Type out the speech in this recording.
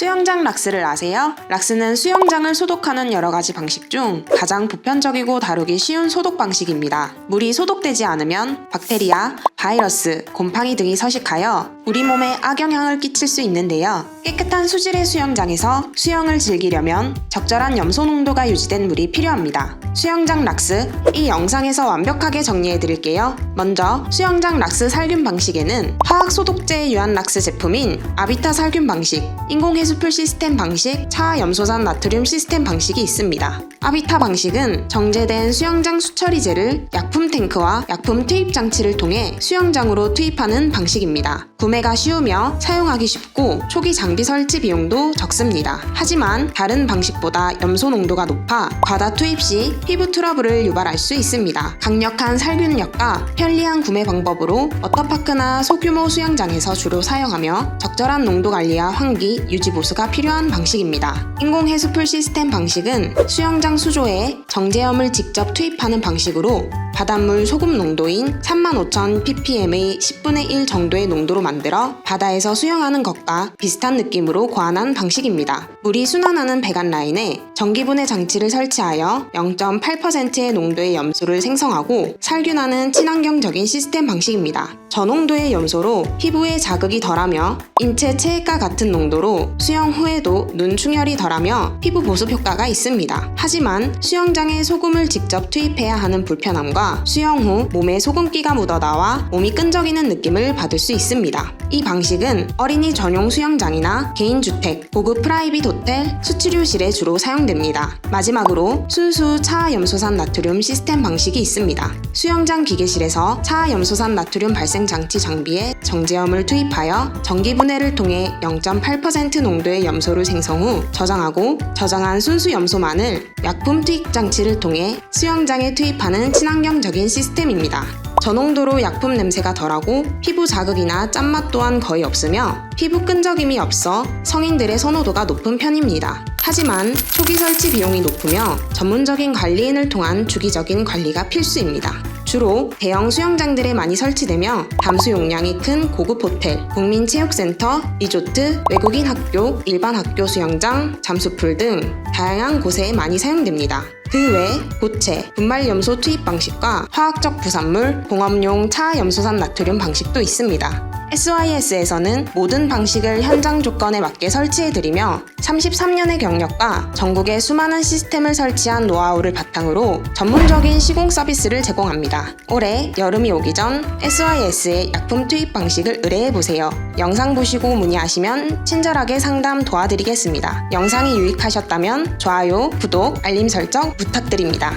수영장 락스를 아세요? 락스는 수영장을 소독하는 여러 가지 방식 중 가장 보편적이고 다루기 쉬운 소독 방식입니다. 물이 소독되지 않으면 박테리아, 바이러스, 곰팡이 등이 서식하여 우리 몸에 악영향을 끼칠 수 있는데요. 깨끗한 수질의 수영장에서 수영을 즐기려면 적절한 염소 농도가 유지된 물이 필요합니다. 수영장 락스 이 영상에서 완벽하게 정리해 드릴게요. 먼저 수영장 락스 살균 방식에는 화학 소독제 유한 락스 제품인 아비타 살균 방식, 인공 해수풀 시스템 방식, 차염소산 나트륨 시스템 방식이 있습니다. 아비타 방식은 정제된 수영장 수처리제를 약품 탱크와 약품 투입 장치를 통해 수영장으로 투입하는 방식입니다. 구매가 쉬우며 사용하기 쉽고 초기 장비 설치 비용도 적습니다. 하지만 다른 방식보다 염소 농도가 높아 과다 투입 시 피부 트러블을 유발할 수 있습니다. 강력한 살균력과 편리한 구매 방법으로 워터파크나 소규모 수영장에서 주로 사용하며 적절한 농도 관리와 환기, 유지 보수가 필요한 방식입니다. 인공 해수풀 시스템 방식은 수영장 수조에 정제염을 직접 투입하는 방식으로 바닷물 소금 농도인 35,000 ppm의 10분의 1 정도의 농도로 만들어 바다에서 수영하는 것과 비슷한 느낌으로 고안한 방식입니다. 물이 순환하는 배관 라인에 전기분해 장치를 설치하여 0.8%의 농도의 염소를 생성하고 살균하는 친환경적인 시스템 방식입니다. 저농도의 염소로 피부에 자극이 덜하며 인체 체액과 같은 농도로 수영 후에도 눈 충혈이 덜하며 피부 보습 효과가 있습니다. 하지만 수영장에 소금을 직접 투입해야 하는 불편함과 수영 후 몸에 소금기가 묻어나와 몸이 끈적이는 느낌을 받을 수 있습니다. 이 방식은 어린이 전용 수영장이나 개인주택, 고급 프라이빗 호텔, 수치료실에 주로 사용됩니다. 마지막으로 순수 차염소산 나트륨 시스템 방식이 있습니다. 수영장 기계실에서 차염소산 나트륨 발생 장치 장비에 정제염을 투입하여 전기 분해를 통해 0.8% 농도의 염소를 생성 후 저장하고 저장한 순수 염소만을 약품 투입 장치를 통해 수영장에 투입하는 친환경적인 시스템입니다. 저농도로 약품 냄새가 덜하고 피부 자극이나 짠맛 또한 거의 없으며 피부 끈적임이 없어 성인들의 선호도가 높은 편입니다. 하지만 초기 설치 비용이 높으며 전문적인 관리인을 통한 주기적인 관리가 필수입니다. 주로 대형 수영장들에 많이 설치되며 담수 용량이 큰 고급 호텔, 국민체육센터, 리조트, 외국인 학교, 일반 학교 수영장, 잠수풀 등 다양한 곳에 많이 사용됩니다. 그 외 고체, 분말염소 투입 방식과 화학적 부산물, 공업용 차염소산 나트륨 방식도 있습니다. SYS에서는 모든 방식을 현장 조건에 맞게 설치해드리며 33년의 경력과 전국에 수많은 시스템을 설치한 노하우를 바탕으로 전문적인 시공 서비스를 제공합니다. 올해 여름이 오기 전 SYS의 약품 투입 방식을 의뢰해보세요. 영상 보시고 문의하시면 친절하게 상담 도와드리겠습니다. 영상이 유익하셨다면 좋아요, 구독, 알림 설정 부탁드립니다.